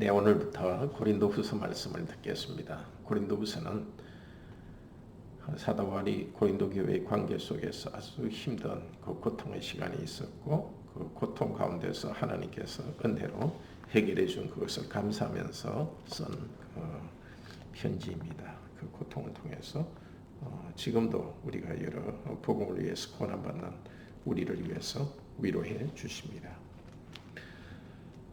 네, 오늘부터 고린도후서 말씀을 듣겠습니다. 고린도후서는 사도 바울이 고린도 교회의 관계 속에서 아주 힘든 그 고통의 시간이 있었고 그 고통 가운데서 하나님께서 은혜로 해결해 준 그것을 감사하면서 쓴 어, 편지입니다. 그 고통을 통해서 어, 지금도 우리가 여러 복음을 위해서 고난받는 우리를 위해서 위로해 주십니다.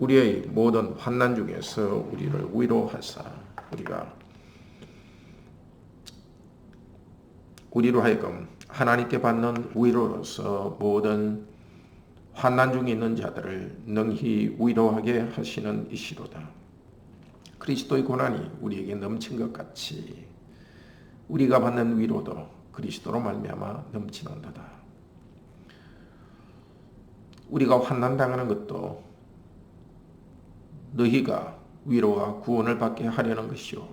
우리의 모든 환난 중에서 우리를 위로하사 우리가 우리로 하여금 하나님께 받는 위로로서 모든 환난 중에 있는 자들을 능히 위로하게 하시는 이시로다. 그리스도의 고난이 우리에게 넘친 것 같이 우리가 받는 위로도 그리스도로 말미암아 넘치는도다. 우리가 환난 당하는 것도 너희가 위로와 구원을 받게 하려는 것이요.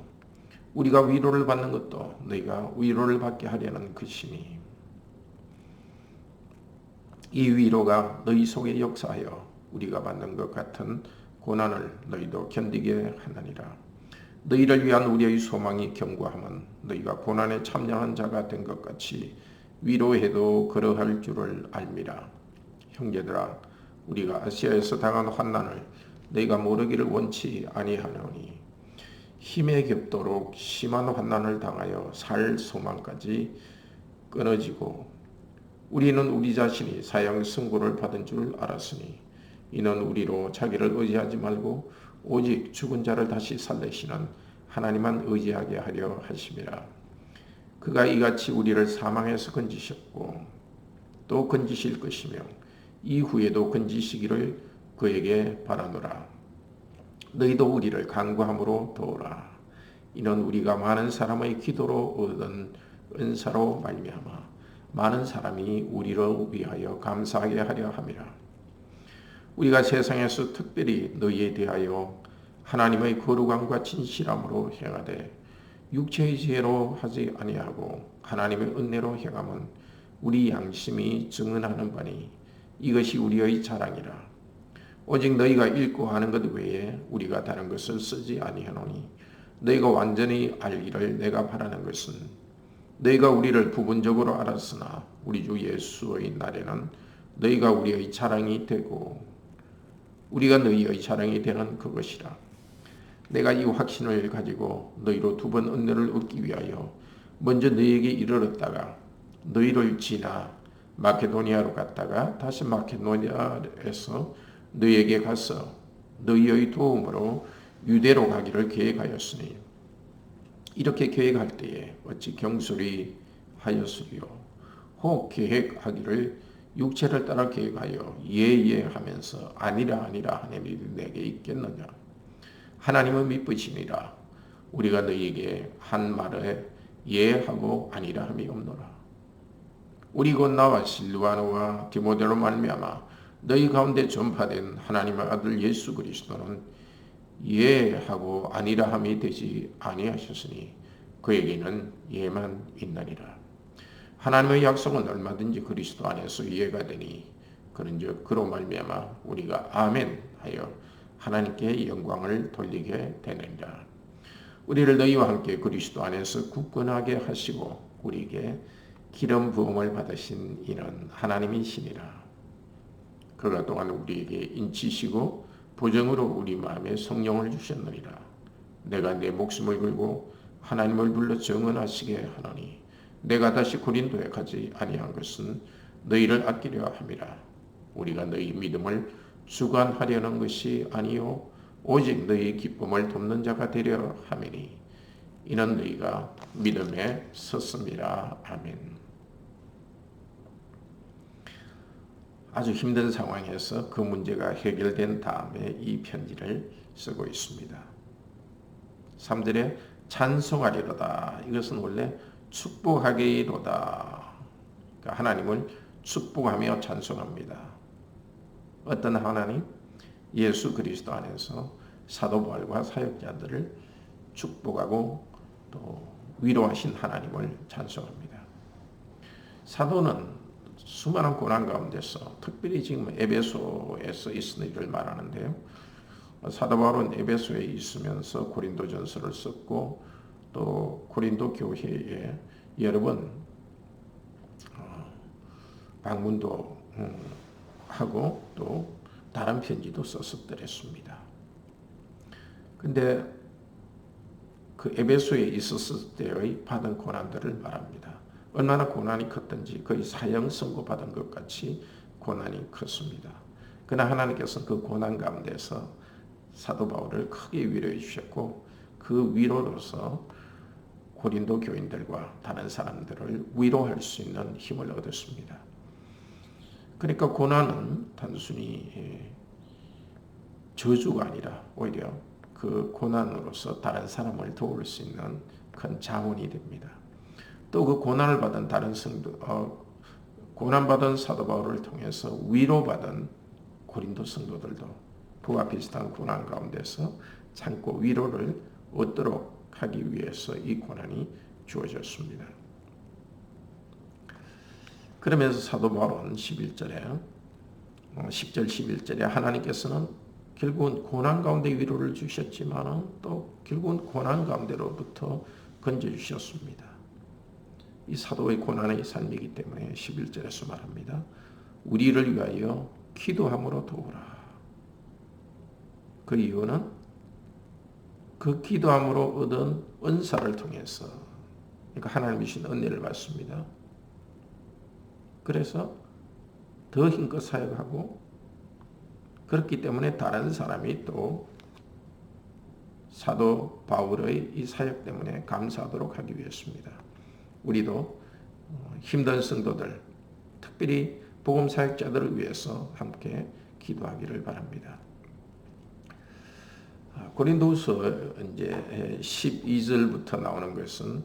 우리가 위로를 받는 것도 너희가 위로를 받게 하려는 것이니 이 위로가 너희 속에 역사하여 우리가 받는 것 같은 고난을 너희도 견디게 하느니라. 너희를 위한 우리의 소망이 견고함은 너희가 고난에 참여한 자가 된 것 같이 위로해도 그러할 줄을 알미라. 형제들아 우리가 아시아에서 당한 환난을 너희가 모르기를 원치 아니하노니 힘에 겹도록 심한 환난을 당하여 살 소망까지 끊어지고 우리는 우리 자신이 사형 승고를 받은 줄 알았으니 이는 우리로 자기를 의지하지 말고 오직 죽은 자를 다시 살리시는 하나님만 의지하게 하려 하심이라. 그가 이같이 우리를 사망에서 건지셨고 또 건지실 것이며 이후에도 건지시기를 그에게 바라노라. 너희도 우리를 간구함으로 도우라. 이는 우리가 많은 사람의 기도로 얻은 은사로 말미암아 많은 사람이 우리를 위하여 감사하게 하려 함이라. 우리가 세상에서 특별히 너희에 대하여 하나님의 거룩함과 진실함으로 행하되 육체의 지혜로 하지 아니하고 하나님의 은혜로 행함은 우리 양심이 증언하는 바니 이것이 우리의 자랑이라. 오직 너희가 읽고 하는 것 외에 우리가 다른 것을 쓰지 아니하노니 너희가 완전히 알기를 내가 바라는 것은 너희가 우리를 부분적으로 알았으나 우리 주 예수의 날에는 너희가 우리의 자랑이 되고 우리가 너희의 자랑이 되는 그것이라. 내가 이 확신을 가지고 너희로 두 번 은혜를 얻기 위하여 먼저 너희에게 이르렀다가 너희를 지나 마케도니아로 갔다가 다시 마케도니아에서 너희에게 가서 너희의 도움으로 유대로 가기를 계획하였으니 이렇게 계획할 때에 어찌 경솔히 하였으리요? 혹 계획하기를 육체를 따라 계획하여 예예 하면서 아니라 아니라 하나님이 내게 있겠느냐? 하나님은 믿으시니라 우리가 너희에게 한 말에 예하고 아니라 함이 없노라. 우리 곧 나와 실루아노와 디모데로 말미암아 너희 가운데 전파된 하나님의 아들 예수 그리스도는 예 하고 아니라 함이 되지 아니하셨으니 그에게는 예만 있나니라. 하나님의 약속은 얼마든지 그리스도 안에서 이해가 되니 그런즉 그로 말미암아 우리가 아멘 하여 하나님께 영광을 돌리게 되느니라. 우리를 너희와 함께 그리스도 안에서 굳건하게 하시고 우리에게 기름 부음을 받으신 이는 하나님이시니라. 그가 또한 우리에게 인치시고 보정으로 우리 마음에 성령을 주셨느니라. 내가 내 목숨을 걸고 하나님을 불러 정언하시게 하노니 내가 다시 고린도에 가지 아니한 것은 너희를 아끼려 함이라. 우리가 너희 믿음을 주관하려는 것이 아니요 오직 너희 기쁨을 돕는 자가 되려 함이니 이는 너희가 믿음에 섰습니다. 아멘. 아주 힘든 상황에서 그 문제가 해결된 다음에 이 편지를 쓰고 있습니다. 3절에 찬송하리로다. 이것은 원래 축복하기로다. 그러니까 하나님을 축복하며 찬송합니다. 어떤 하나님? 예수 그리스도 안에서 사도 바울과 사역자들을 축복하고 또 위로하신 하나님을 찬송합니다. 사도는 수많은 고난 가운데서 특별히 지금 에베소에서 있은 일을 말하는데요. 사도 바울은 에베소에 있으면서 고린도 전서를 썼고 또 고린도 교회에 여러 번 어, 방문도 음, 하고 또 다른 편지도 썼었더랬습니다. 근데 그 에베소에 있었을 때의 받은 고난들을 말합니다. 얼마나 고난이 컸던지 거의 사형 선고 받은 것 같이 고난이 컸습니다. 그러나 하나님께서는 그 고난 가운데서 사도 바울을 크게 위로해 주셨고 그 위로로서 고린도 교인들과 다른 사람들을 위로할 수 있는 힘을 얻었습니다. 그러니까 고난은 단순히 예, 저주가 아니라 오히려 그 고난으로서 다른 사람을 도울 수 있는 큰 자원이 됩니다. 또 그 고난을 받은 다른 성도, 어, 고난받은 사도 바울을 통해서 위로받은 고린도 성도들도 그와 비슷한 고난 가운데서 참고 위로를 얻도록 하기 위해서 이 고난이 주어졌습니다. 그러면서 사도 바울은 11절에 10절 어, 11절에 하나님께서는 결국은 고난 가운데 위로를 주셨지만 또 결국은 고난 가운데로부터 건져 주셨습니다. 이 사도의 고난의 삶이기 때문에 11절에서 말합니다. 우리를 위하여 기도함으로 도우라. 그 이유는 그 기도함으로 얻은 은사를 통해서 그러니까 하나님이 신 은혜를 받습니다. 그래서 더 힘껏 사역하고 그렇기 때문에 다른 사람이 또 사도 바울의 이 사역 때문에 감사하도록 하기 위해서입니다. 우리도 어, 힘든 성도들, 특별히 복음 사역자들을 위해서 함께 기도하기를 바랍니다. 아, 고린도서 이제 12절부터 나오는 것은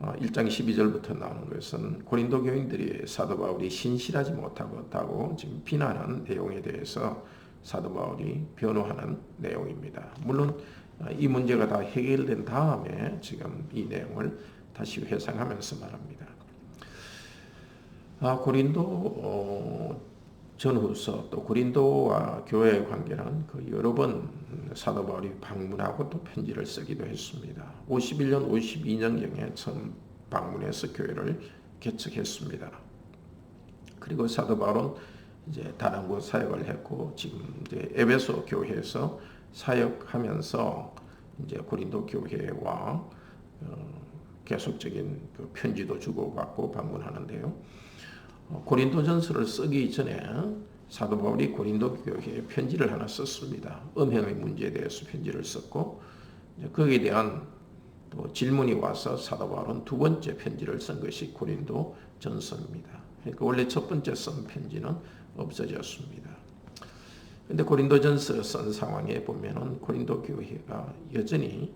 1장 어, 12절부터 나오는 것은 고린도 교인들이 사도 바울이 신실하지 못하고 지금 비난한 내용에 대해서 사도 바울이 변호하는 내용입니다. 물론 어, 이 문제가 다 해결된 다음에 지금 이 내용을 다시 회상하면서 말합니다. 아, 고린도 어, 전후서 또 고린도와 교회의 관계는 그 여러 번 사도 바울이 방문하고 또 편지를 쓰기도 했습니다. 51년, 52년경에 처음 방문해서 교회를 개척했습니다. 그리고 사도 바울은 이제 다른 곳 사역을 했고 지금 이제 에베소 교회에서 사역하면서 이제 고린도 교회와 어, 계속적인 그 편지도 주고받고 방문하는데요. 어, 고린도전서를 쓰기 전에 사도 바울이 고린도 교회에 편지를 하나 썼습니다. 음행의 문제에 대해서 편지를 썼고 거기에 대한 또 질문이 와서 사도 바울은 두 번째 편지를 쓴 것이 고린도 전서입니다. 그러니까 원래 첫 번째 쓴 편지는 없어졌습니다. 근데 고린도 전서 쓴 상황에 보면은 고린도 교회가 여전히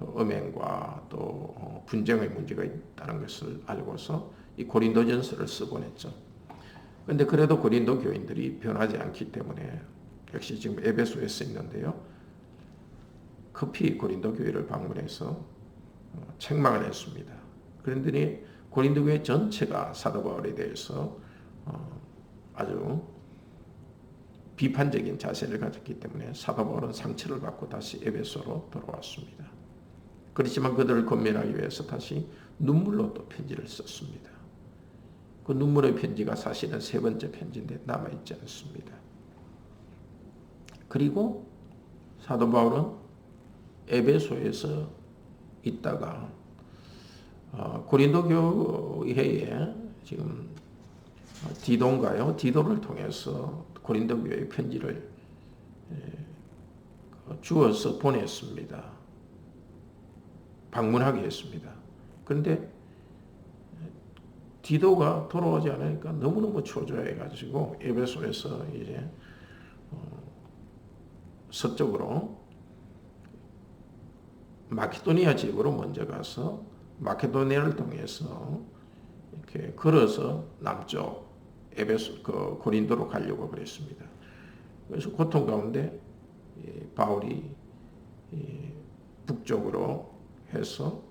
음행과 또 분쟁의 문제가 있다는 것을 알고서 이 고린도전서를 쓰곤 했죠. 근데 그래도 고린도 교인들이 변하지 않기 때문에 역시 지금 에베소에 써 있는데요. 급히 고린도 교회를 방문해서 어, 책망을 했습니다. 그런더니 고린도 교회 전체가 사도 바울에 대해서 어, 아주 비판적인 자세를 가졌기 때문에 사도 바울은 상처를 받고 다시 에베소로 돌아왔습니다. 그렇지만 그들을 건면하기 위해서 다시 눈물로 또 편지를 썼습니다. 그 눈물의 편지가 사실은 세 번째 편지인데 남아있지 않습니다. 그리고 사도 바울은 에베소에서 있다가 어, 고린도 교회에 지금 디도인가요? 디도를 통해서 고린도 교회 편지를 그 주어서 보냈습니다. 방문하게 했습니다. 그런데 디도가 돌아오지 않으니까 너무너무 초조해가지고 에베소에서 이제 어, 서쪽으로 마케도니아 지역으로 먼저 가서 마케도니아를 통해서 이렇게 걸어서 남쪽 에베소 그 고린도로 가려고 그랬습니다. 그래서 고통 가운데 바울이 북쪽으로 해서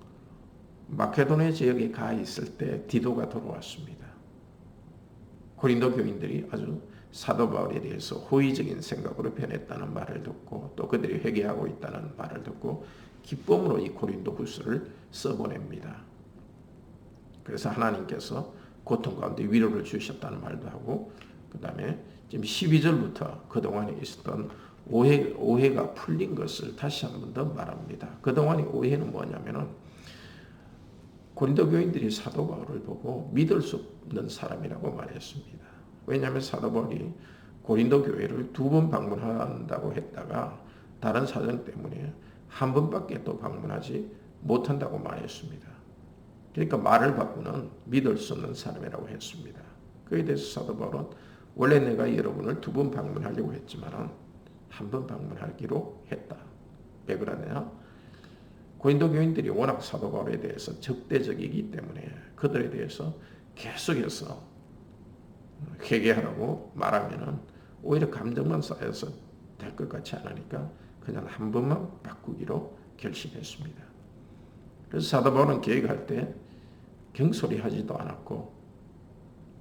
마케도니아 지역에 가 있을 때 디도가 돌아왔습니다. 고린도 교인들이 아주 사도 바울에 대해서 호의적인 생각으로 변했다는 말을 듣고 또 그들이 회개하고 있다는 말을 듣고 기쁨으로 이 고린도 후서를 써보냅니다. 그래서 하나님께서 고통 가운데 위로를 주셨다는 말도 하고 그 다음에 지금 12절부터 그동안에 있었던 오해, 오해가 풀린 것을 다시 한 번 더 말합니다. 그동안의 오해는 뭐냐면은 고린도 교인들이 사도 바울을 보고 믿을 수 없는 사람이라고 말했습니다. 왜냐하면 사도 바울이 고린도 교회를 두 번 방문한다고 했다가 다른 사정 때문에 한 번밖에 또 방문하지 못한다고 말했습니다. 그러니까 말을 바꾸는 믿을 수 없는 사람이라고 했습니다. 그에 대해서 사도 바울은 원래 내가 여러분을 두 번 방문하려고 했지만 한 번 방문하기로 했다. 왜 그러냐? 고린도 교인들이 워낙 사도 바울에 대해서 적대적이기 때문에 그들에 대해서 계속해서 회개하라고 말하면은 오히려 감정만 쌓여서 될 것 같지 않으니까 그냥 한 번만 바꾸기로 결심했습니다. 그래서 사도 바울은 계획할 때 경솔이하지도 않았고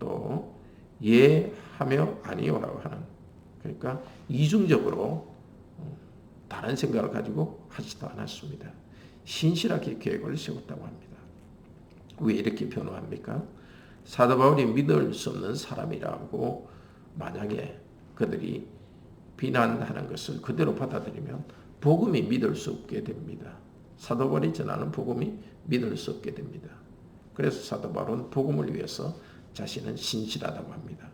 또 예하며 아니요라고 하는 그러니까 이중적으로 어, 다른 생각을 가지고 하지도 않았습니다. 신실하게 계획을 세웠다고 합니다. 왜 이렇게 변호합니까? 사도 바울이 믿을 수 없는 사람이라고 만약에 그들이 비난하는 것을 그대로 받아들이면 복음이 믿을 수 없게 됩니다. 사도 바울이 전하는 복음이 믿을 수 없게 됩니다. 그래서 사도 바울은 복음을 위해서 자신은 신실하다고 합니다.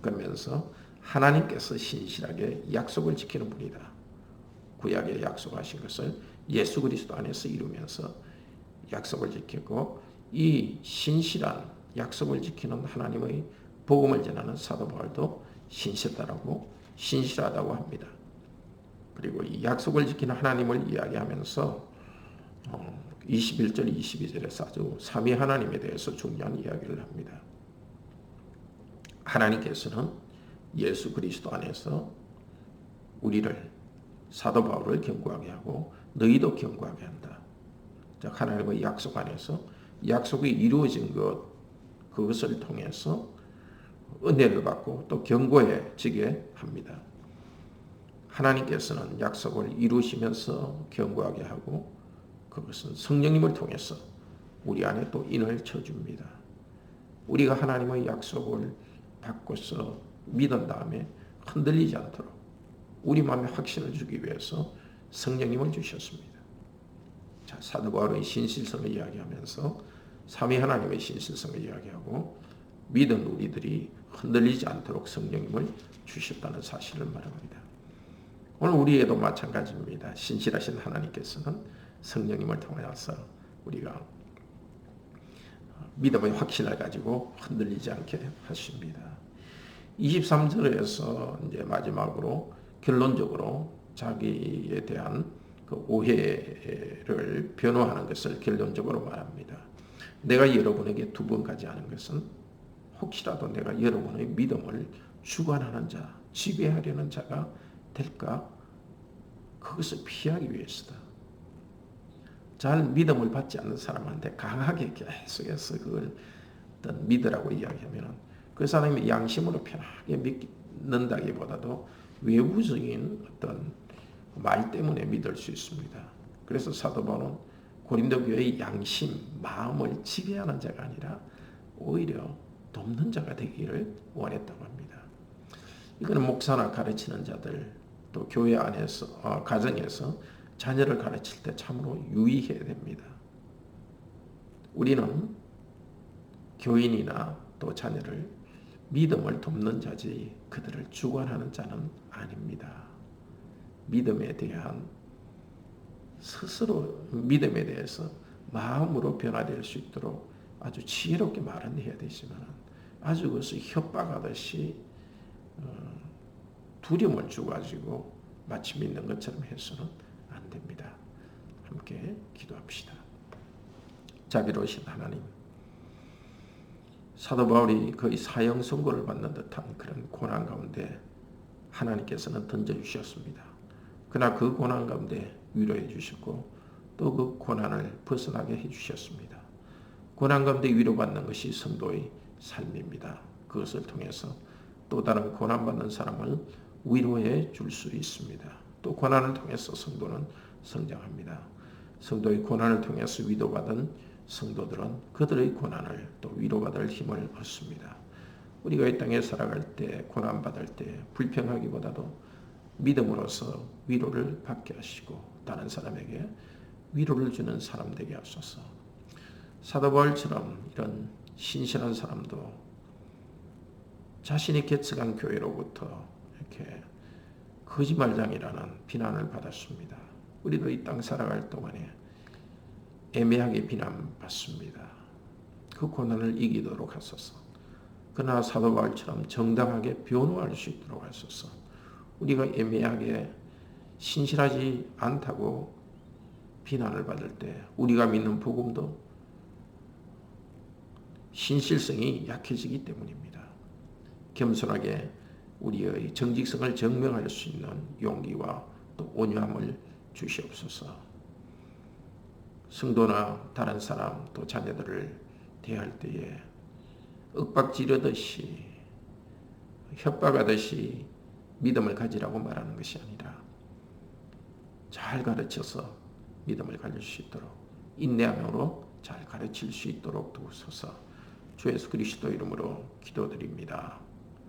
그러면서 하나님께서 신실하게 약속을 지키는 분이다. 구약에 약속하신 것을 예수 그리스도 안에서 이루면서 약속을 지키고 이 신실한 약속을 지키는 하나님의 복음을 전하는 사도 바울도 신실하다고 신실하다고 합니다. 그리고 이 약속을 지키는 하나님을 이야기하면서 21절 22절에서 아주 삼위 하나님에 대해서 중요한 이야기를 합니다. 하나님께서는 예수 그리스도 안에서 우리를 사도 바울을 경고하게 하고 너희도 경고하게 한다. 즉 하나님의 약속 안에서 약속이 이루어진 것 그것을 통해서 은혜를 받고 또 경고해지게 합니다. 하나님께서는 약속을 이루시면서 경고하게 하고 그것은 성령님을 통해서 우리 안에 또 인을 쳐줍니다. 우리가 하나님의 약속을 받고서 믿은 다음에 흔들리지 않도록 우리 마음에 확신을 주기 위해서 성령님을 주셨습니다. 자, 사도 바울의 신실성을 이야기하면서 삼위 하나님의 신실성을 이야기하고 믿은 우리들이 흔들리지 않도록 성령님을 주셨다는 사실을 말합니다. 오늘 우리에도 마찬가지입니다. 신실하신 하나님께서는 성령님을 통하여서 우리가 믿음의 확신을 가지고 흔들리지 않게 하십니다. 23절에서 이제 마지막으로 결론적으로 자기에 대한 그 오해를 변호하는 것을 결론적으로 말합니다. 내가 여러분에게 두 번 가지 않은 것은 혹시라도 내가 여러분의 믿음을 주관하는 자, 지배하려는 자가 될까? 그것을 피하기 위해서다. 잘 믿음을 받지 않는 사람한테 강하게 계속해서 그걸 믿으라고 이야기하면 그 사람이 양심으로 편하게 믿는다기보다도 외부적인 어떤 말 때문에 믿을 수 있습니다. 그래서 사도 바울은 고린도 교회의 양심, 마음을 지배하는 자가 아니라 오히려 돕는 자가 되기를 원했다고 합니다. 이거는 목사나 가르치는 자들 또 교회 안에서 어, 가정에서 자녀를 가르칠 때 참으로 유의해야 됩니다. 우리는 교인이나 또 자녀를 믿음을 돕는 자지 그들을 주관하는 자는 아닙니다. 믿음에 대한 스스로 믿음에 대해서 마음으로 변화될 수 있도록 아주 지혜롭게 말은 해야 되지만 아주 그것을 협박하듯이 어, 두려움을 주가지고 마치 믿는 것처럼 해서는 안 됩니다. 함께 기도합시다. 자비로우신 하나님, 사도 바울이 거의 사형 선고를 받는 듯한 그런 고난 가운데 하나님께서는 던져 주셨습니다. 그러나 그 고난 가운데 위로해 주셨고 또 그 고난을 벗어나게 해 주셨습니다. 고난 가운데 위로받는 것이 성도의 삶입니다. 그것을 통해서 또 다른 고난받는 사람을 위로해 줄 수 있습니다. 또 고난을 통해서 성도는 성장합니다. 성도의 고난을 통해서 위로받은 성도들은 그들의 고난을 또 위로받을 힘을 얻습니다. 우리가 이 땅에 살아갈 때 고난받을 때 불평하기보다도 믿음으로써 위로를 받게 하시고 다른 사람에게 위로를 주는 사람 되게 하소서. 사도 바울처럼 이런 신실한 사람도 자신이 개척한 교회로부터 이렇게 거짓말장이라는 비난을 받았습니다. 우리도 이 땅 살아갈 동안에 애매하게 비난받습니다. 그 고난을 이기도록 하소서. 그러나 사도 바울처럼 정당하게 변호할 수 있도록 하소서. 우리가 애매하게 신실하지 않다고 비난을 받을 때 우리가 믿는 복음도 신실성이 약해지기 때문입니다. 겸손하게 우리의 정직성을 증명할 수 있는 용기와 또 온유함을 주시옵소서. 성도나 다른 사람 또 자녀들을 대할 때에 윽박지르듯이 협박하듯이 믿음을 가지라고 말하는 것이 아니라 잘 가르쳐서 믿음을 가질 수 있도록 인내함으로 잘 가르칠 수 있도록 도우소서 주 예수 그리스도 이름으로 기도드립니다.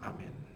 아멘.